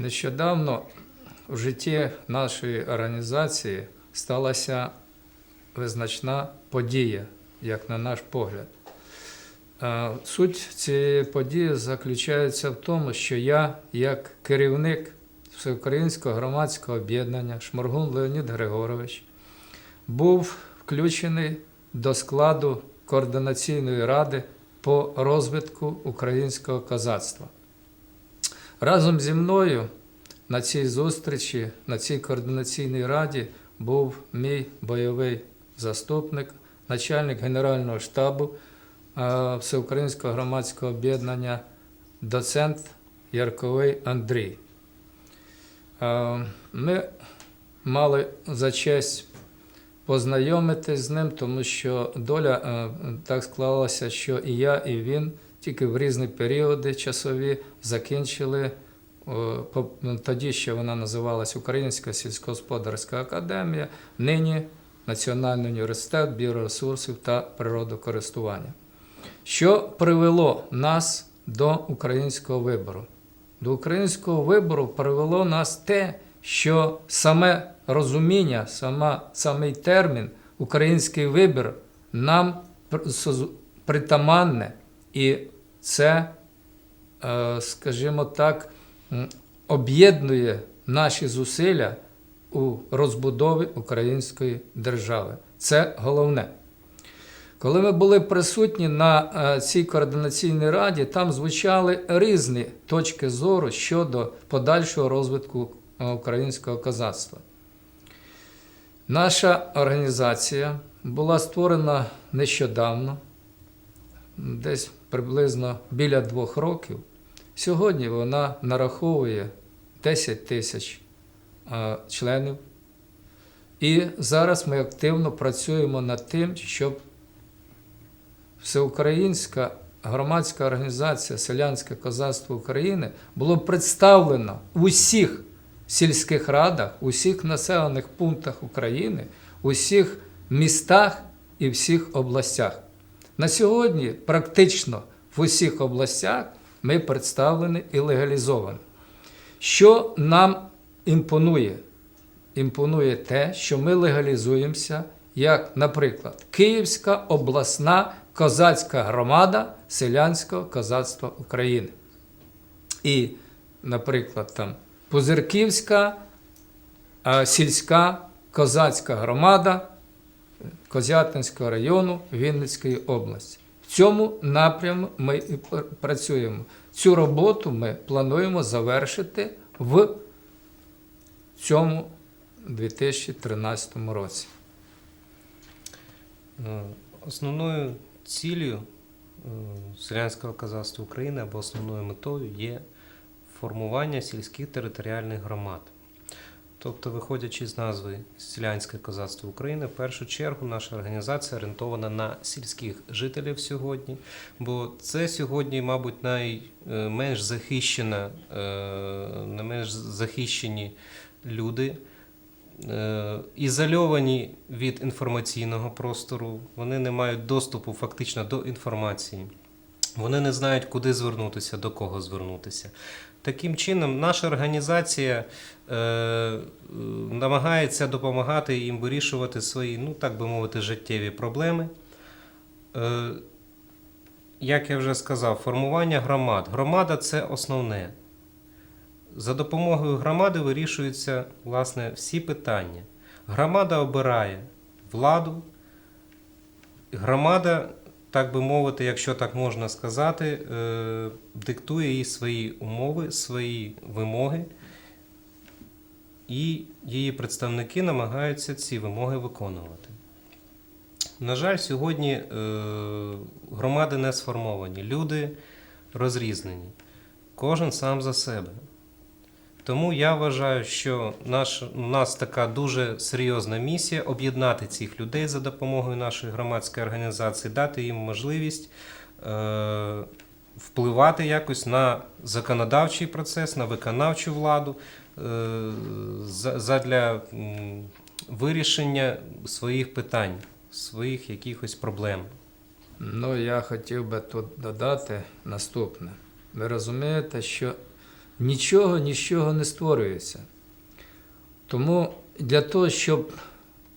Нещодавно в житті нашої організації сталася визначна подія, як на наш погляд. Е, Суть цієї події заключається в тому, що я, як керівник Всеукраїнського громадського об'єднання Шморгун Леонід Григорович, був включений до складу координаційної ради по розвитку українського козацтва. Разом зі мною на цій зустрічі, на цій координаційній раді був мій бойовий заступник, начальник Генерального штабу е, Всеукраїнського громадського об'єднання, доцент Ярковий Андрій. Е, Ми мали за честь познайомитись з ним, тому що доля е, так склалася, що і я, і він тільки в різні періоди часові закінчили. Ну, Тоді ще вона називалась Українська сільськогосподарська академія, нині Національний університет біоресурсів та природокористування. Що привело нас до українського вибору? До українського вибору привело нас те, що саме розуміння, сама, самий термін український вибір нам притаманне, і це, е, скажімо так, об'єднує наші зусилля у розбудові української держави. Це головне. Коли ми були присутні на е, цій координаційній раді, там звучали різні точки зору щодо подальшого розвитку е, українського козацтва. Наша організація була створена нещодавно, десь приблизно біля двох років. Сьогодні вона нараховує 10 тисяч е, членів. І зараз ми активно працюємо над тим, щоб Всеукраїнська громадська організація Селянське козацтво України було представлено в усіх сільських радах, у всіх населених пунктах України, у всіх містах і всіх областях. На сьогодні практично в усіх областях ми представлені і легалізовані. Що нам імпонує? Імпонує те, що ми легалізуємося, як, наприклад, Київська обласна козацька громада Селянського козацтва України. І, наприклад, там Пузирківська сільська козацька громада Козятинського району Вінницької області. Цьому напрямку ми працюємо. Цю роботу ми плануємо завершити в цьому 2013 році. Е, Основною ціллю е, селянського козацтва України або основною метою є формування сільських територіальних громад. Тобто, виходячи з назви Селянське козацтво України, в першу чергу наша організація орієнтована на сільських жителів сьогодні, бо це сьогодні, мабуть, найменш захищена, е, найменш захищені люди, е, ізольовані від інформаційного простору, вони не мають доступу фактично до інформації. Вони не знають, куди звернутися, до кого звернутися. Таким чином, наша організація е, намагається допомагати їм вирішувати свої, ну так би мовити, життєві проблеми. Е, як я вже сказав, формування громад. Громада це основне. За допомогою громади вирішуються власне всі питання. Громада обирає владу, громада, так би мовити, якщо так можна сказати, е, диктує їй свої умови, свої вимоги, і її представники намагаються ці вимоги виконувати. На жаль, сьогодні е, громади не сформовані, люди розрізнені, кожен сам за себе. Тому я вважаю, що наш, у нас така дуже серйозна місія об'єднати цих людей за допомогою нашої громадської організації, дати їм можливість е, впливати якось на законодавчий процес, на виконавчу владу е, задля вирішення своїх питань, своїх якихось проблем. Ну, я хотів би тут додати наступне. Ви розумієте, що нічого, нічого не створюється. Тому для того, щоб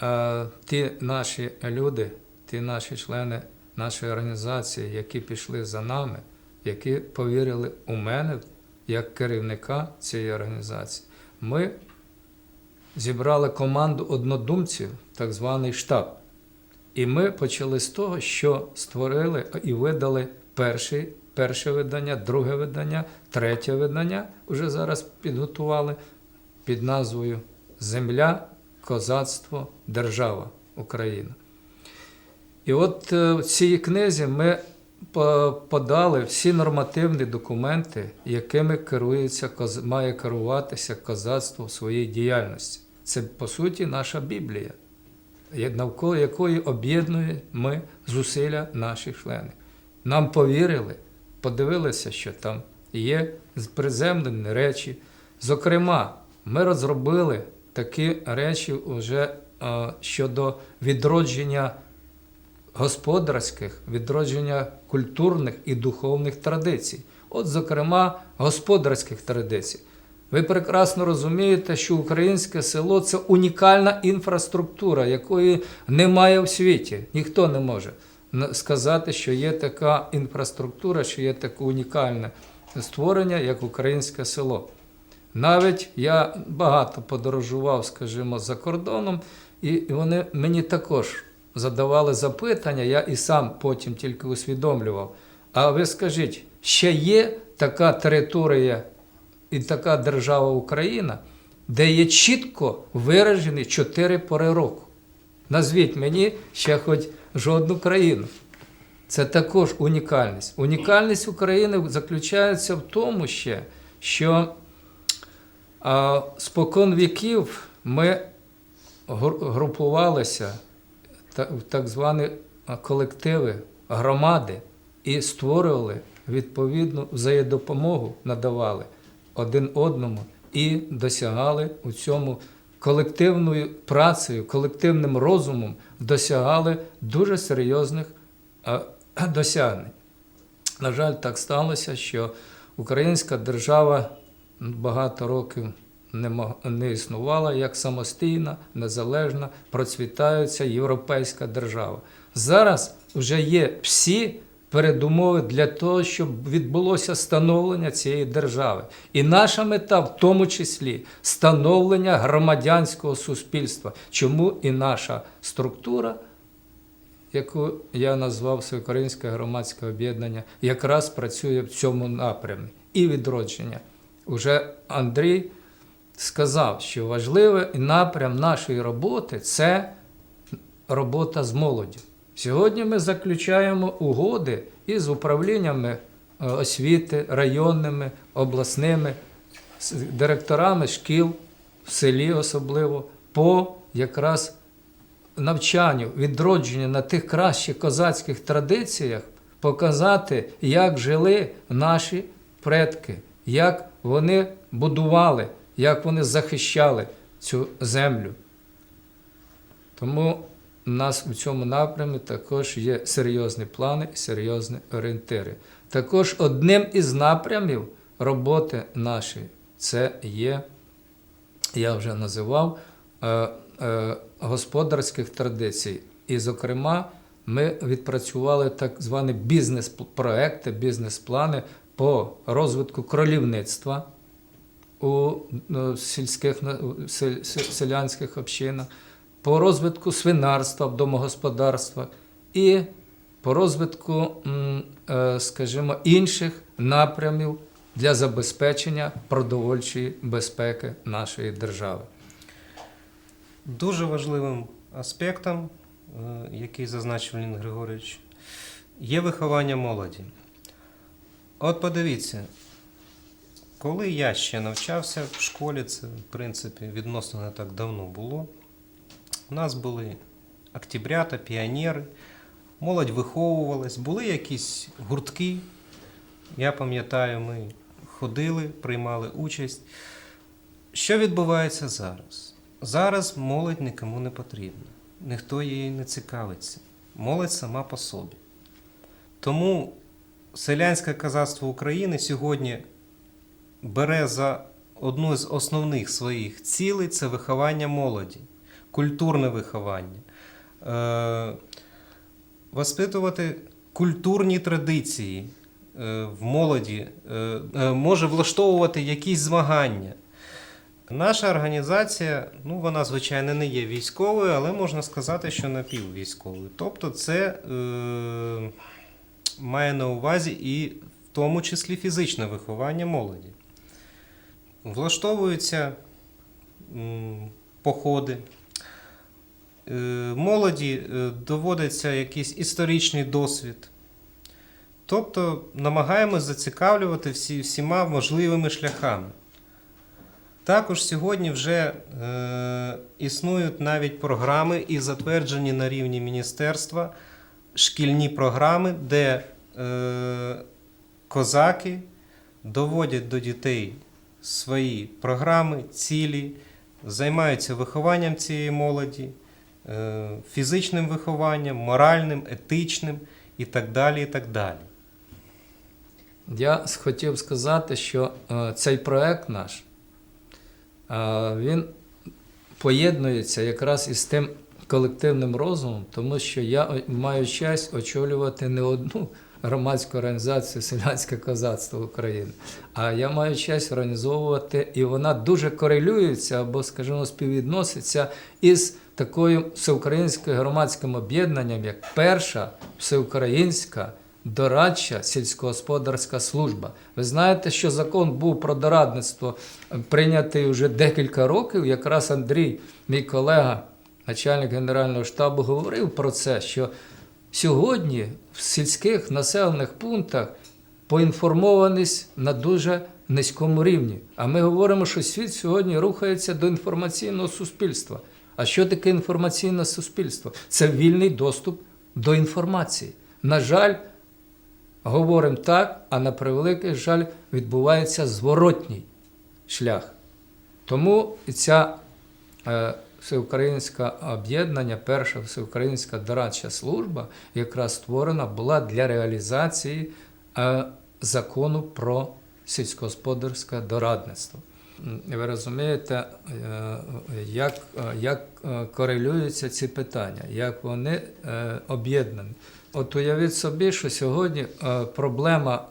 е, ті наші люди, ті наші члени нашої організації, які пішли за нами, які повірили у мене як керівника цієї організації, ми зібрали команду однодумців, так званий штаб. І ми почали з того, що створили і видали перший, перше видання, друге видання, третє видання, вже зараз підготували під назвою Земля, козацтво, держава Україна. І от е, в цій книзі ми подали всі нормативні документи, якими керується, має керуватися козацтво в своїй діяльності. Це, по суті, наша Біблія, навколо якої об'єднує ми зусилля наших членів. Нам повірили, подивилися, що там є приземлені речі. Зокрема, ми розробили такі речі вже е, щодо відродження господарських, відродження культурних і духовних традицій. От, зокрема, господарських традицій. Ви прекрасно розумієте, що українське село це унікальна інфраструктура, якої немає в світі. Ніхто не може сказати, що є така інфраструктура, що є таке унікальне створення, як українське село. Навіть я багато подорожував, скажімо, за кордоном, і вони мені також задавали запитання, я і сам потім тільки усвідомлював. А ви скажіть, ще є така територія і така держава Україна, де є чітко виражені чотири пори року? Назвіть мені ще хоч жодну країну. Це також унікальність. Унікальність України заключається в тому ще, що а, спокон віків ми групувалися в так звані колективи, громади і створювали відповідну взаєдопомогу, надавали один одному і досягали у цьому колективною працею, колективним розумом досягали дуже серйозних досягнень. На жаль, так сталося, що українська держава багато років не існувала як самостійна, незалежна, процвітаюча європейська держава. Зараз вже є всі передумови для того, щоб відбулося становлення цієї держави. І наша мета, в тому числі, становлення громадянського суспільства. Чому і наша структура яку я назвав Всеукраїнське громадське об'єднання, якраз працює в цьому напрямі і відродження. Уже Андрій сказав, що важливий напрям нашої роботи це робота з молоддю. Сьогодні ми заключаємо угоди із управліннями е, освіти, районними, обласними, директорами шкіл в селі особливо по якраз навчанню, відродженню на тих кращих козацьких традиціях, показати, як жили наші предки, як вони будували, як вони захищали цю землю. Тому у нас у цьому напрямі також є серйозні плани і серйозні орієнтири. Також одним із напрямів роботи нашої це є, я вже називав, е, е, господарських традицій. І, зокрема, ми відпрацювали так звані бізнес-проекти, бізнес-плани по розвитку кролівництва у е, сільських селянських общинах, по розвитку свинарства в домогосподарствах і по розвитку, е, скажімо, інших напрямів для забезпечення продовольчої безпеки нашої держави. Дуже важливим аспектом, е, який зазначив Лін Григорович, є виховання молоді. От подивіться, коли я ще навчався в школі, це в принципі відносно не так давно було. У нас були октябрята, піонери, молодь виховувалась, були якісь гуртки. Я пам'ятаю, ми ходили, приймали участь. Що відбувається зараз? Зараз молодь нікому не потрібна. Ніхто її не цікавиться. Молодь сама по собі. Тому селянське казацтво України сьогодні бере за одну з основних своїх цілей це виховання молоді, культурне виховання. Е, воспитувати культурні традиції е, в молоді, е, е, може влаштовувати якісь змагання. Наша організація, ну вона, звичайно, не є військовою, але можна сказати, що напіввійськовою. Тобто, це е, має на увазі і в тому числі фізичне виховання молоді. Влаштовуються м, походи. Е, молоді е, доводиться якийсь історичний досвід. Тобто намагаємось зацікавлювати всі, всіма можливими шляхами. Також сьогодні вже е, існують навіть програми і затверджені на рівні міністерства шкільні програми, де е, козаки доводять до дітей свої програми, цілі, займаються вихованням цієї молоді, фізичним вихованням, моральним, етичним і так далі. І так далі. Я хотів сказати, що е, цей проект наш е, він поєднується якраз із тим колективним розумом, тому що я маю честь очолювати не одну громадську організацію Селянське козацтво України, а я маю честь організовувати, і вона дуже корелюється або, скажімо, співвідноситься із такою всеукраїнським громадським об'єднанням, як перша всеукраїнська дорадча сільськогосподарська служба. Ви знаєте, що закон був про дорадництво е, прийнятий вже декілька років. Якраз Андрій, мій колега, начальник Генерального штабу, говорив про це, що сьогодні в сільських населених пунктах поінформованість на дуже низькому рівні. А ми говоримо, що світ сьогодні рухається до інформаційного суспільства. А що таке інформаційне суспільство? Це вільний доступ до інформації. На жаль, говоримо так, а на превеликий жаль відбувається зворотній шлях. Тому ця е, всеукраїнська об'єднання, перша всеукраїнська дорадча служба, якраз створена була для реалізації е, закону про сільськогосподарське дорадництво. Ви розумієте, е, як, як е, корелюються ці питання, як вони е, об'єднані. От уявіть собі, що сьогодні проблема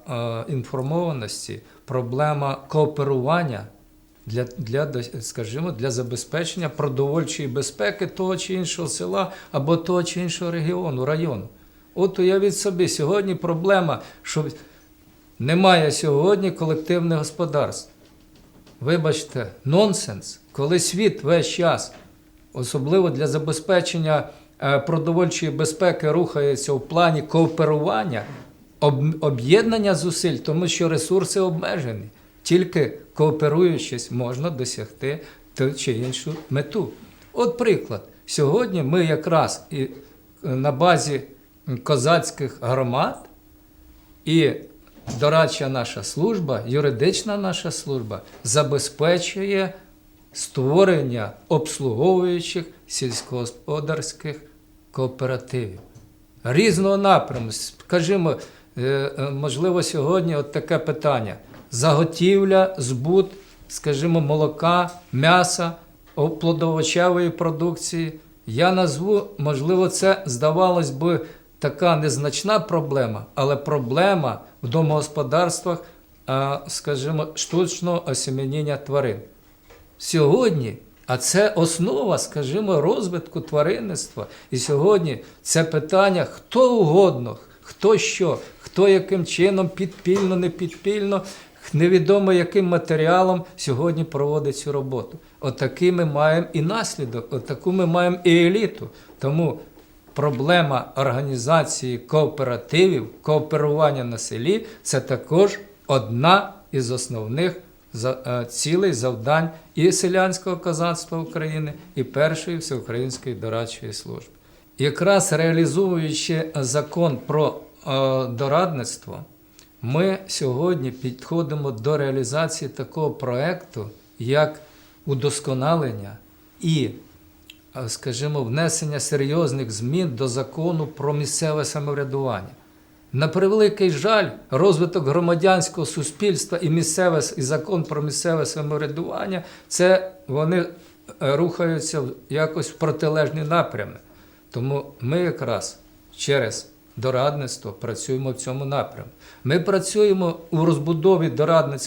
інформованості, проблема кооперування для, для, скажімо, для забезпечення продовольчої безпеки того чи іншого села або того чи іншого регіону, району. От уявіть собі, сьогодні проблема, що немає сьогодні колективних господарств. Вибачте, нонсенс, коли світ весь час, особливо для забезпечення е, продовольчої безпеки, рухається в плані кооперування, об'єднання зусиль, тому що ресурси обмежені. Тільки кооперуючись, можна досягти ту чи іншу мету. От приклад. Сьогодні ми якраз і е, на базі козацьких громад і дорадча наша служба, юридична наша служба забезпечує створення обслуговуючих сільськогосподарських кооперативів різного напряму. Скажімо, е, е, можливо, сьогодні от таке питання: заготівля, збут, скажімо, молока, м'яса, плодовочевої продукції. Я назву, можливо, це здавалось би така незначна проблема, але проблема в домогосподарствах, скажімо, штучного осіменіння тварин. Сьогодні, а це основа, скажімо, розвитку тваринництва. І сьогодні це питання хто угодно, хто що, хто яким чином, підпільно, не підпільно, невідомо яким матеріалом сьогодні проводить цю роботу. Отакий ми маємо і наслідок, отаку ми маємо і еліту. Тому проблема організації кооперативів, кооперування на селі це також одна із основних е, цілей завдань і селянського козацтва України, і першої всеукраїнської дорадчої служби. Якраз реалізуючи закон про е, дорадництво, ми сьогодні підходимо до реалізації такого проекту, як удосконалення і, скажімо, внесення серйозних змін до закону про місцеве самоврядування. На превеликий жаль, розвиток громадянського суспільства і місцеве і закон про місцеве самоврядування це вони е, рухаються якось в протилежні напрями. Тому ми якраз через дорадництво працюємо в цьому напрямку. Ми працюємо у розбудові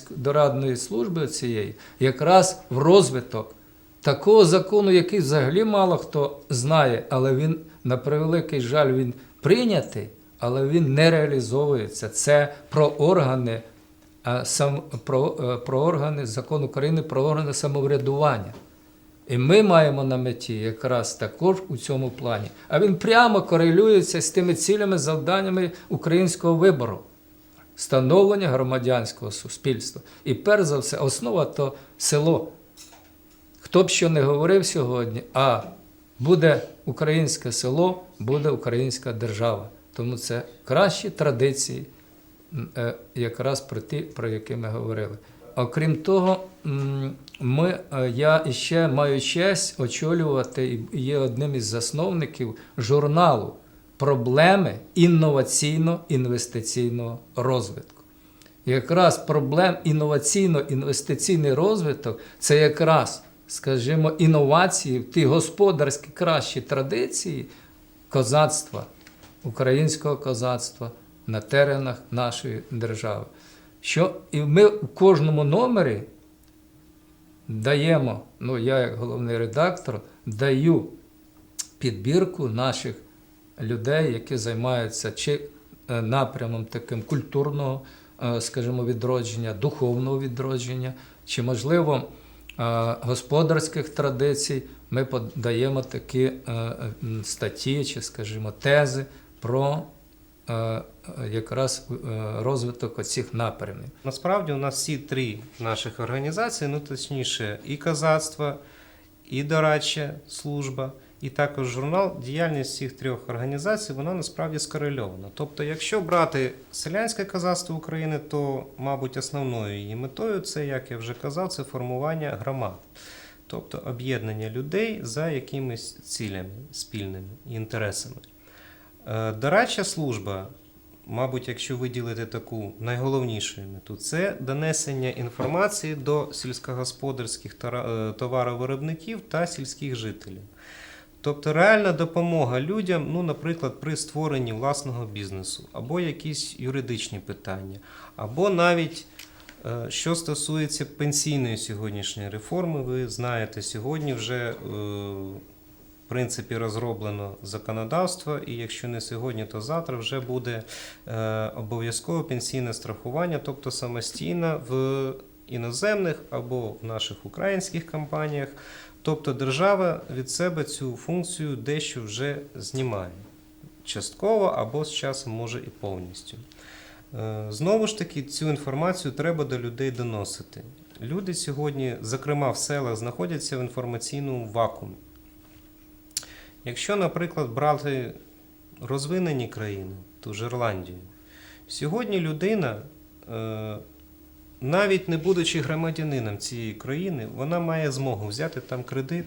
дорадної служби цієї, якраз в розвиток такого закону, який взагалі мало хто знає, але він, на превеликий жаль, він прийнятий, але він не реалізовується. Це про органи, сам, про, е, про органи закон України про органи самоврядування. І ми маємо на меті якраз також у цьому плані. А він прямо корелюється з тими цілями, завданнями українського вибору, становлення громадянського суспільства. І перш за все, основа то село. Хто б що не говорив сьогодні, а буде українське село, буде українська держава. Тому це кращі традиції, е, якраз про ті, про які ми говорили. Окрім того, ми, е, я ще маю честь очолювати і є одним із засновників журналу Проблеми інноваційно-інвестиційного розвитку. Якраз проблем інноваційно-інвестиційний розвиток це якраз, скажімо, інновації в ті господарські кращі традиції козацтва, українського козацтва на теренах нашої держави. Що і ми у кожному номері даємо, ну я як головний редактор, даю підбірку наших людей, які займаються чи е, напрямом таким культурного, е, скажімо, відродження, духовного відродження, чи, можливо, господарських традицій, ми подаємо такі е, статті чи, скажімо, тези про е, е, якраз е, розвиток оцих напрямів. Насправді у нас всі три наших організації, ну точніше, і казацтво, і дорадча служба, і також журнал, діяльність всіх трьох організацій, вона насправді скорельована. Тобто, якщо брати селянське казацтво України, то, мабуть, основною її метою це, як я вже казав, це формування громад. Тобто об'єднання людей за якимись цілями спільними інтересами. Е, Дорадча служба мабуть, якщо виділити таку найголовнішу мету, це донесення інформації до сільськогосподарських е, товаровиробників та сільських жителів. Тобто реальна допомога людям, ну, наприклад, при створенні власного бізнесу, або якісь юридичні питання, або навіть е, що стосується пенсійної сьогоднішньої реформи, ви знаєте, сьогодні вже е, в принципі розроблено законодавство, і якщо не сьогодні, то завтра вже буде е, обов'язкове пенсійне страхування, тобто самостійно в іноземних або в наших українських компаніях. Тобто держава від себе цю функцію дещо вже знімає частково або з часом може і повністю. Е, Знову ж таки, цю інформацію треба до людей доносити. Люди сьогодні, зокрема в селах, знаходяться в інформаційному вакуумі. Якщо, наприклад, брати розвинені країни, ту ж Ірландію, сьогодні людина, е, навіть не будучи громадянином цієї країни, вона має змогу взяти там кредит,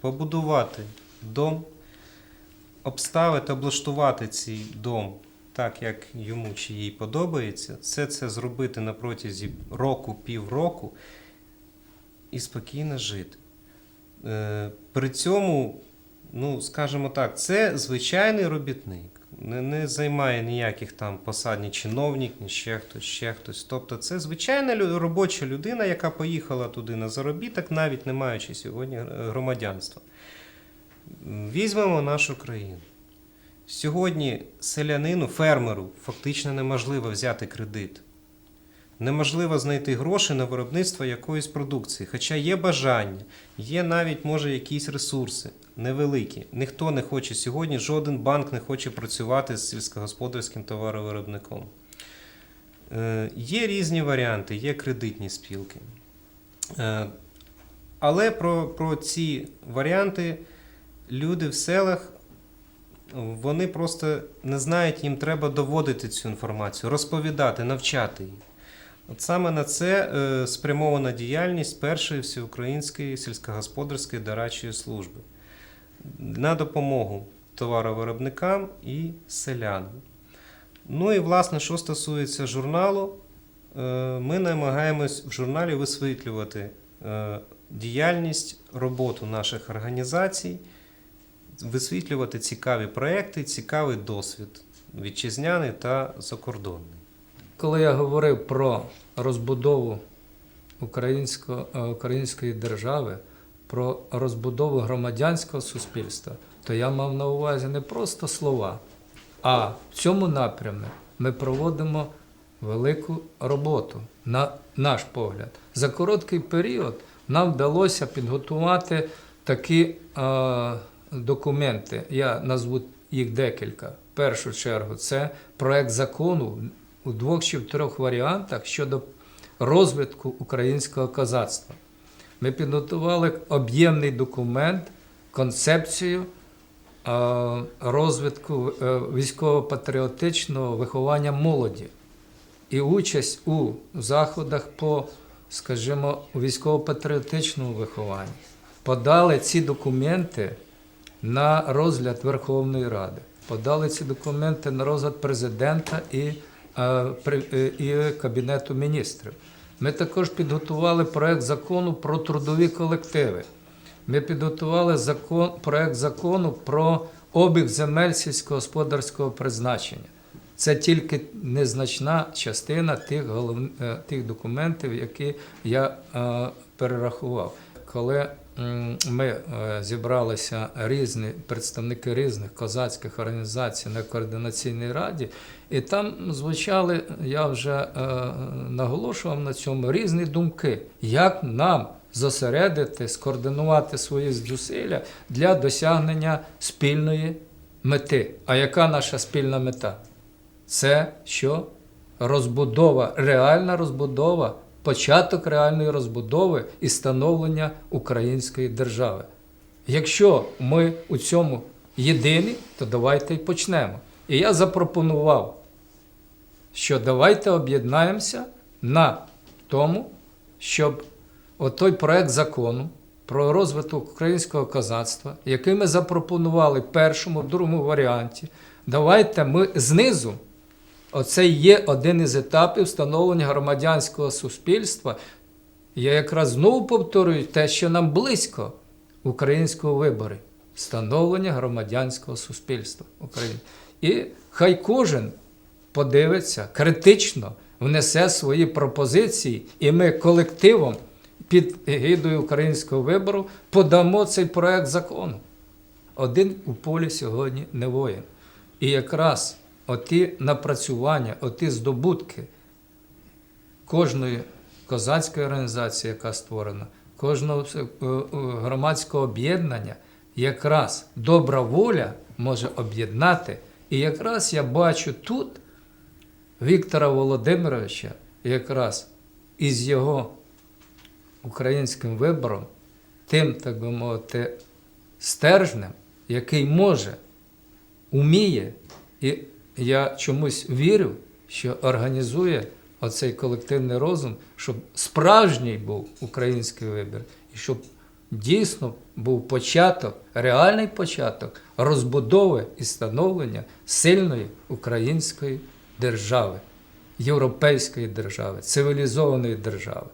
побудувати дом, обставити, облаштувати цей дом так, як йому чи їй подобається, все це зробити на протязі року, півроку і спокійно жити. Е, При цьому, ну, скажімо так, це звичайний робітник. Не, не займає ніяких там посад, ні чиновник, ні ще хтось, ще хтось. Тобто це звичайна робоча людина, яка поїхала туди на заробіток, навіть не маючи сьогодні громадянства. Візьмемо нашу країну. Сьогодні селянину, фермеру фактично неможливо взяти кредит. Неможливо знайти гроші на виробництво якоїсь продукції. Хоча є бажання, є навіть, може, якісь ресурси невеликі. Ніхто не хоче сьогодні, жоден банк не хоче працювати з сільськогосподарським товаровиробником. Е, є різні варіанти, є кредитні спілки. Е, але про, про ці варіанти люди в селах вони просто не знають, їм треба доводити цю інформацію, розповідати, навчати їх. От саме на це е, спрямована діяльність першої всеукраїнської сільськогосподарської дорадчої служби на допомогу товаровиробникам і селянам. Ну і власне, що стосується журналу, е, ми намагаємось в журналі висвітлювати е, діяльність, роботу наших організацій, висвітлювати цікаві проекти, цікавий досвід вітчизняний та закордонний. Коли я говорив про розбудову е, української держави, про розбудову громадянського суспільства, то я мав на увазі не просто слова, а в цьому напрямі ми проводимо велику роботу, на наш погляд. За короткий період нам вдалося підготувати такі е, документи. Я назву їх декілька. В першу чергу, це проект закону у двох чи в трьох варіантах щодо розвитку українського козацтва. Ми підготували об'ємний документ, концепцію е, розвитку е, військово-патріотичного виховання молоді і участь у заходах по, скажімо, військово-патріотичному вихованні. Подали ці документи на розгляд Верховної Ради, подали ці документи на розгляд президента і, і Кабінету міністрів. Ми також підготували проект закону про трудові колективи. Ми підготували закон, проект закону про обіг земель сільськогосподарського призначення. Це тільки незначна частина тих, голов... е, тих документів, які я е, перерахував. Коли ми е, зібралися різні представники різних козацьких організацій на координаційній раді, і там звучали, я вже е, наголошував на цьому, різні думки, як нам зосередити, скоординувати свої зусилля для досягнення спільної мети. А яка наша спільна мета? Це що? Розбудова, реальна розбудова, початок реальної розбудови і становлення української держави. Якщо ми у цьому єдині, то давайте й почнемо. І я запропонував, що давайте об'єднаємося на тому, щоб отой проект закону про розвиток українського козацтва, який ми запропонували першому, другому варіанті, давайте ми знизу. Оце є один із етапів встановлення громадянського суспільства. Я якраз знову повторюю те, що нам близько українського вибору встановлення громадянського суспільства України. І хай кожен подивиться, критично внесе свої пропозиції, і ми колективом під егідою українського вибору подамо цей проект закону. Один у полі сьогодні не воїн. І якраз оті напрацювання, оті здобутки кожної козацької організації, яка створена, кожного е, е, громадського об'єднання, якраз добра воля може об'єднати. І якраз я бачу тут Віктора Володимировича, якраз із його українським вибором, тим, так би мовити, стержнем, який може, уміє, і я чомусь вірю, що організує оцей колективний розум, щоб справжній був український вибір, і щоб дійсно був початок, реальний початок розбудови і становлення сильної української держави, європейської держави, цивілізованої держави.